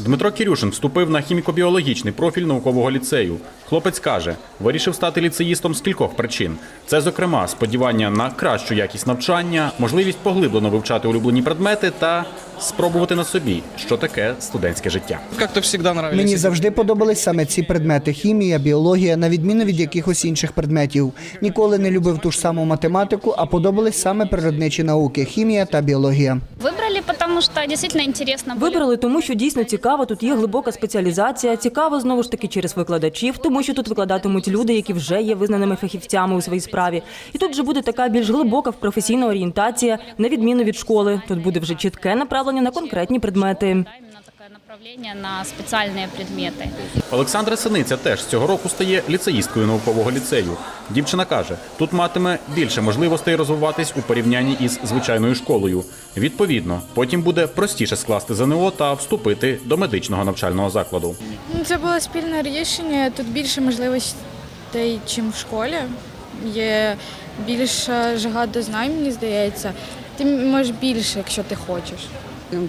Дмитро Кірюшин вступив на хіміко-біологічний профіль наукового ліцею. Хлопець каже, вирішив стати ліцеїстом з кількох причин. Це, зокрема, сподівання на кращу якість навчання, можливість поглиблено вивчати улюблені предмети та спробувати на собі, що таке студентське життя. Мені завжди подобались саме ці предмети: хімія, біологія, на відміну від якихось інших предметів. Ніколи не любив ту ж саму математику, а подобались саме природничі науки хімія та біологія. Потому что действительно интересно. Вибрали, тому що дійсно цікаво. Тут є глибока спеціалізація. Цікаво знову ж таки через викладачів, тому що тут викладатимуть люди, які вже є визнаними фахівцями у своїй справі. І тут же буде така більш глибока професійна орієнтація, на відміну від школи. Тут буде вже чітке направлення на конкретні предмети. Направление на специальные предметы. Олександра Синиця теж з цього року стає ліцеїсткою наукового ліцею. Дівчина каже, тут матиме більше можливостей розвиватись у порівнянні із звичайною школою. Відповідно, потім буде простіше скласти ЗНО та вступити до медичного навчального закладу. Ну, Це було спільне рішення. Тут більше можливостей, ніж в школі. Є більша жага до знань, мені здається. Ти можеш більше, якщо ти хочеш.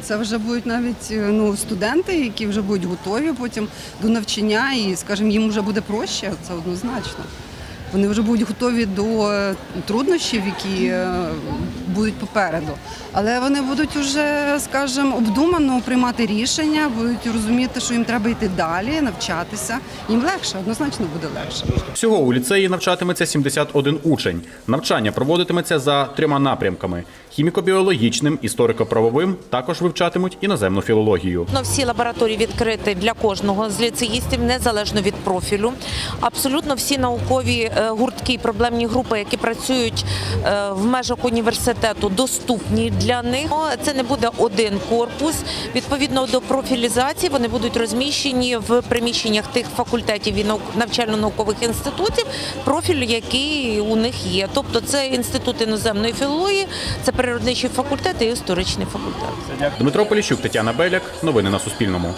Це вже будуть навіть е, ну, студенти, які вже будуть готові потім до навчання, і, скажімо, їм вже буде проще, це однозначно. Вони вже будуть готові до е, труднощів, які е, будуть попереду. Але вони будуть вже, скажімо, обдумано приймати рішення, будуть розуміти, що їм треба йти далі, навчатися. Їм легше, однозначно буде легше. Всього у ліцеї навчатиметься 71 учень. Навчання проводитиметься за трьома напрямками: хіміко-біологічним, історико-правовим. Також вивчатимуть іноземну філологію. Всі лабораторії відкриті для кожного з ліцеїстів, незалежно від профілю. Абсолютно всі наукові е, гуртки проблемні групи, які працюють е, в межах університету, доступні для них. Це не буде один корпус. Відповідно до профілізації, вони будуть розміщені в приміщеннях тих факультетів і наук- навчально-наукових інститутів, профіль, який у них є. Тобто, це інститут іноземної філології, це природничий факультет і історичний факультет. Дмитро Поліщук, Тетяна Беляк. Новини на Суспільному.